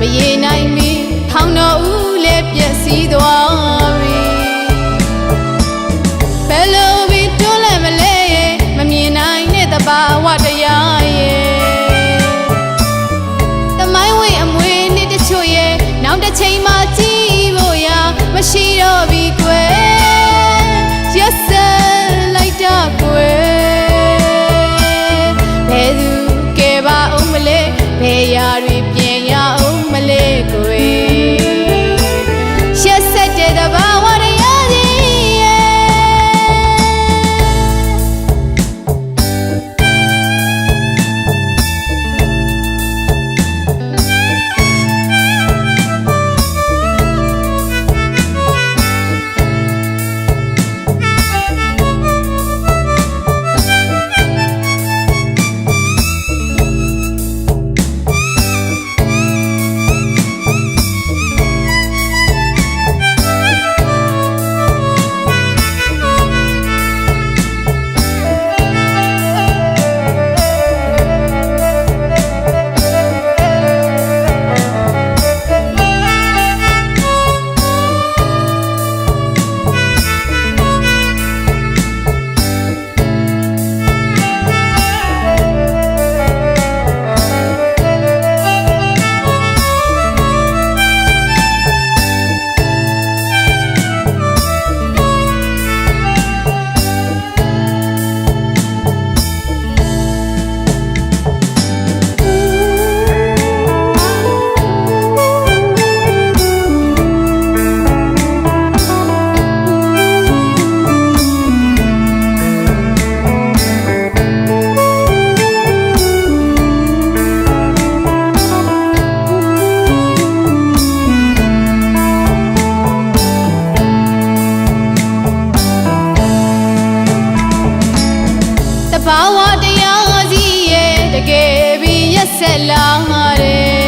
မရေနိုင်မီထောင်တော်ဦးလည်းပျက်စီးသွားပြီဘယ်လိုဘီတွန်းလဲမလဲမမြင်နိုင်တဲ့တဘာဝတရားရဲ့တမိုင်းဝင်အမွေနှစ်တချို့ရဲ့နောက်တစ်ချိန်မှကြည့်ဖို့ရာမရှိတော့ဘူးကွယ် ဘာဝတရားစီရဲ့တကယ်ပြီးရက်ဆက်လာတယ်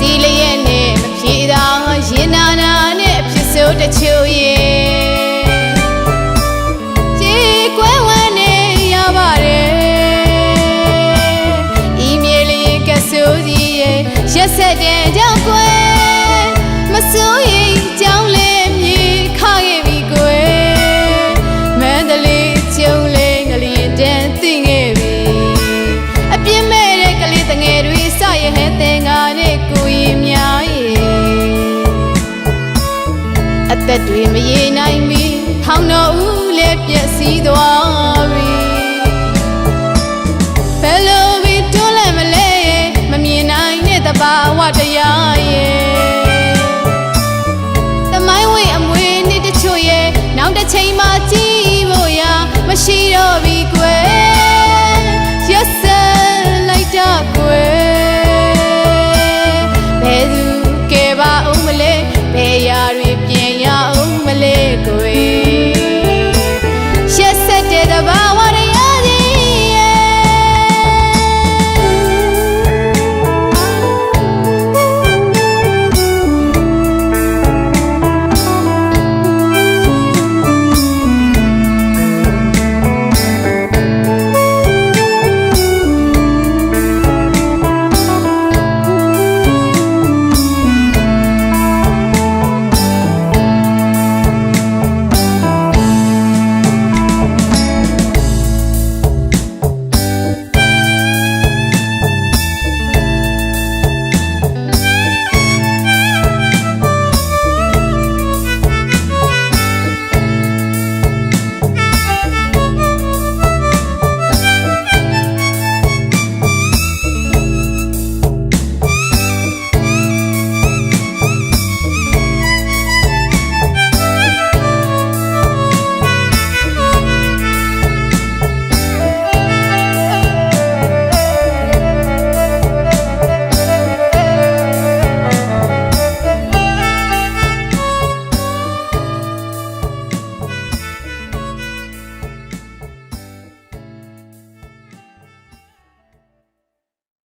ဒီလျက်နဲ့မဖြေတာရင်နာနာနဲ့ဖြစ်စိုးတချို့ရဲ့ရက်ဆက်တဲ့ကြောင့်ကွယ်မစိုးရ သက်တွေမရေနိုင်မီထောင်တော်ဦးလည်းပျက်စီးသွားပြီဘယ်လိုပဲတွန်းလဲမလဲမမြင်နိုင်တဲ့တဘာဝတရားရဲ့တမိုင်းဝင်အမွေနှစ်တချို့ရဲ့နောက်တစ်ချိန်မှကြ